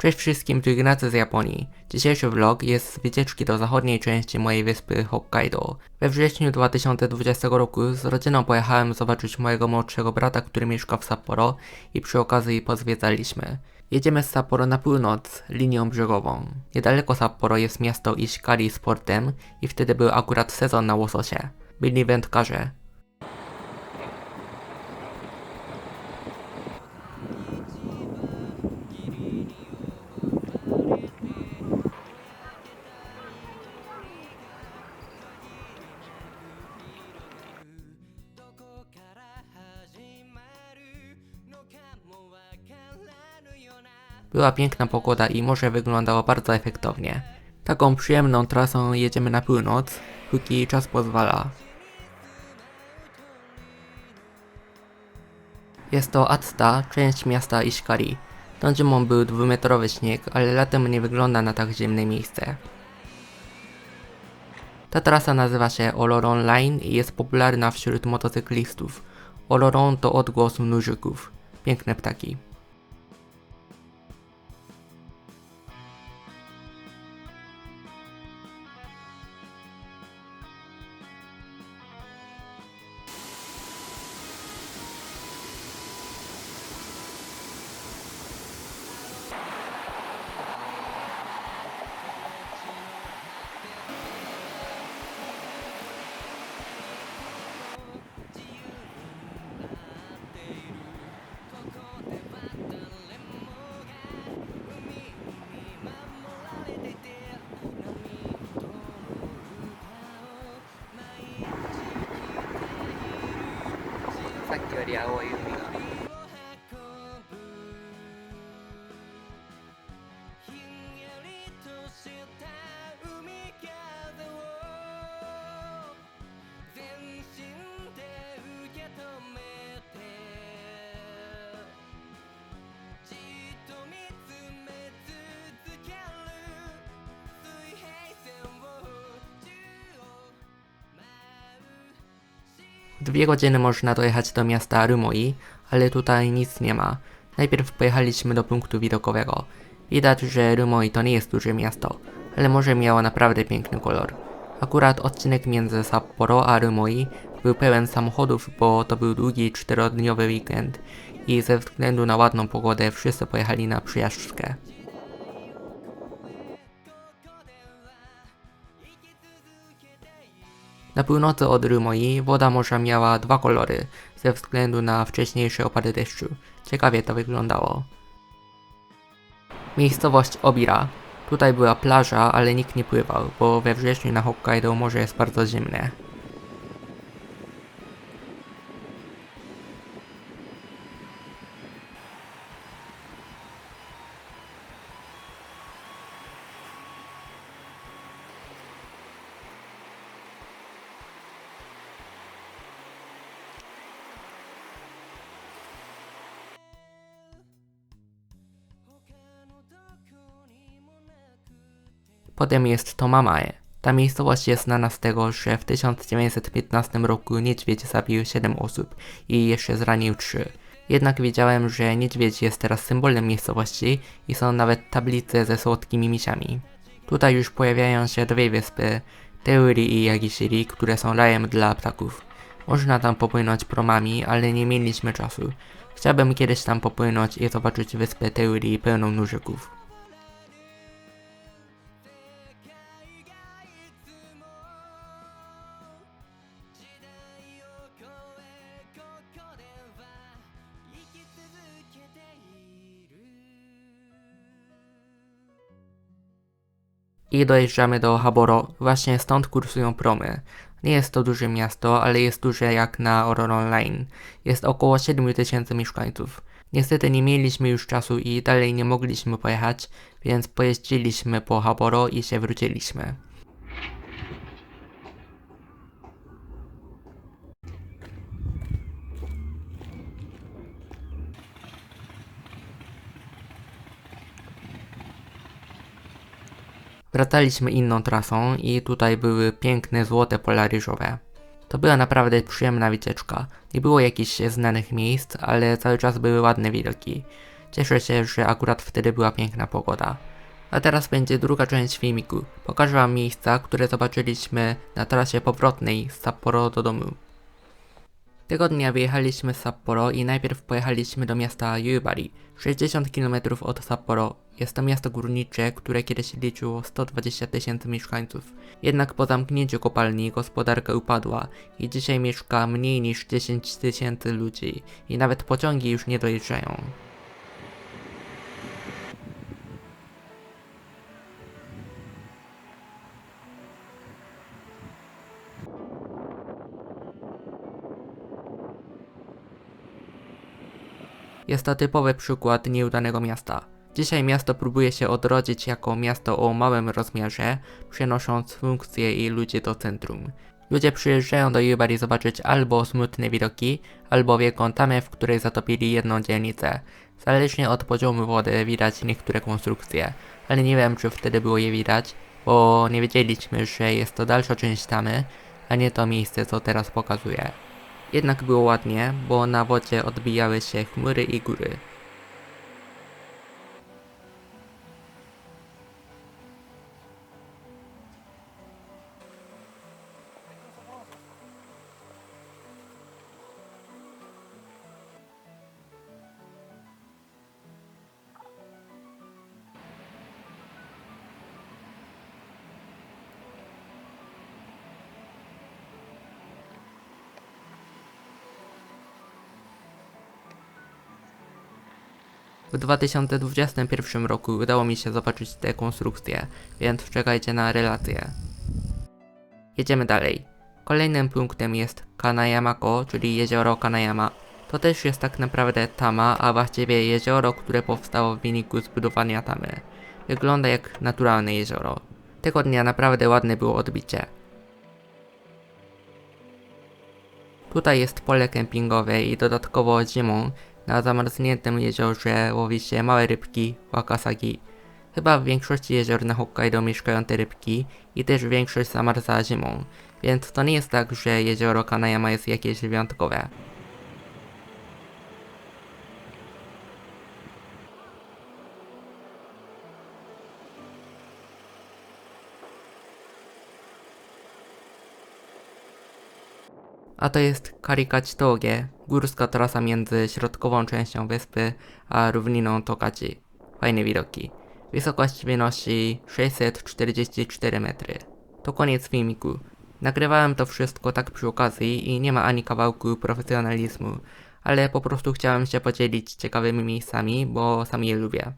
Cześć wszystkim, tu Ignacy z Japonii. Dzisiejszy vlog jest z wycieczki do zachodniej części mojej wyspy Hokkaido. We wrześniu 2020 roku z rodziną pojechałem zobaczyć mojego młodszego brata, który mieszka w Sapporo i przy okazji pozwiedzaliśmy. Jedziemy z Sapporo na północ, linią brzegową. Niedaleko Sapporo jest miasto Ishikari z portem i wtedy był akurat sezon na łososie. Byli wędkarze. Była piękna pogoda i morze wyglądało bardzo efektownie. Taką przyjemną trasą jedziemy na północ, póki czas pozwala. Jest to Atsta, część miasta Ishikari. Tą zimą był dwumetrowy śnieg, ale latem nie wygląda na tak zimne miejsce. Ta trasa nazywa się Oloron Line i jest popularna wśród motocyklistów. Oloron to odgłos nużyków. Piękne ptaki. 这里还有 Dwie godziny można dojechać do miasta Rumoi, ale tutaj nic nie ma. Najpierw pojechaliśmy do punktu widokowego. Widać, że Rumoi to nie jest duże miasto, ale morze miało naprawdę piękny kolor. Akurat odcinek między Sapporo a Rumoi był pełen samochodów, bo to był długi czterodniowy weekend i ze względu na ładną pogodę wszyscy pojechali na przyjażdżkę. Na północy od Rumoi woda morza miała dwa kolory, ze względu na wcześniejsze opady deszczu. Ciekawie to wyglądało. Miejscowość Obira. Tutaj była plaża, ale nikt nie pływał, bo we wrześniu na Hokkaido morze jest bardzo zimne. Potem jest Tomamae. Ta miejscowość jest znana z tego, że w 1915 roku niedźwiedź zabił 7 osób i jeszcze zranił 3. Jednak wiedziałem, że niedźwiedź jest teraz symbolem miejscowości i są nawet tablice ze słodkimi misiami. Tutaj już pojawiają się dwie wyspy, Teuri i Yagishiri, które są rajem dla ptaków. Można tam popłynąć promami, ale nie mieliśmy czasu. Chciałbym kiedyś tam popłynąć i zobaczyć wyspę Teuri pełną nużyków. I dojeżdżamy do Haboro. Właśnie stąd kursują promy. Nie jest to duże miasto, ale jest duże jak na Ororon Line. Jest około 7000 mieszkańców. Niestety nie mieliśmy już czasu i dalej nie mogliśmy pojechać, więc pojeździliśmy po Haboro i się wróciliśmy. Wracaliśmy inną trasą i tutaj były piękne złote pola ryżowe. To była naprawdę przyjemna wycieczka. Nie było jakichś znanych miejsc, ale cały czas były ładne widoki. Cieszę się, że akurat wtedy była piękna pogoda. A teraz będzie druga część filmiku. Pokażę wam miejsca, które zobaczyliśmy na trasie powrotnej z Sapporo do domu. Tego dnia wyjechaliśmy z Sapporo i najpierw pojechaliśmy do miasta Yubari, 60 km od Sapporo. Jest to miasto górnicze, które kiedyś liczyło 120 tysięcy mieszkańców. Jednak po zamknięciu kopalni gospodarka upadła i dzisiaj mieszka mniej niż 10 tysięcy ludzi i nawet pociągi już nie dojeżdżają. Jest to typowy przykład nieudanego miasta. Dzisiaj miasto próbuje się odrodzić jako miasto o małym rozmiarze, przenosząc funkcje i ludzi do centrum. Ludzie przyjeżdżają do Yubari zobaczyć albo smutne widoki, albo wielką tamę, w której zatopili jedną dzielnicę. Zależnie od poziomu wody widać niektóre konstrukcje, ale nie wiem czy wtedy było je widać, bo nie wiedzieliśmy, że jest to dalsza część tamy, a nie to miejsce co teraz pokazuję. Jednak było ładnie, bo na wodzie odbijały się chmury i góry. W 2021 roku udało mi się zobaczyć tę konstrukcję, więc czekajcie na relację. Jedziemy dalej. Kolejnym punktem jest Kanayamako, czyli jezioro Kanayama. To też jest tak naprawdę tama, a właściwie jezioro, które powstało w wyniku zbudowania tamy. Wygląda jak naturalne jezioro. Tego dnia naprawdę ładne było odbicie. Tutaj jest pole kempingowe i dodatkowo zimą na zamarzniętym jeziorze łowi się małe rybki wakasagi. Chyba w większości jezior na Hokkaido mieszkają te rybki i też większość zamarza zimą, więc to nie jest tak, że jezioro Kanayama jest jakieś wyjątkowe. A to jest Karikachitoge, górska trasa między środkową częścią wyspy a równiną Tokachi. Fajne widoki. Wysokość wynosi 644 metry. To koniec filmiku. Nagrywałem to wszystko tak przy okazji i nie ma ani kawałku profesjonalizmu, ale po prostu chciałem się podzielić ciekawymi miejscami, bo sam je lubię.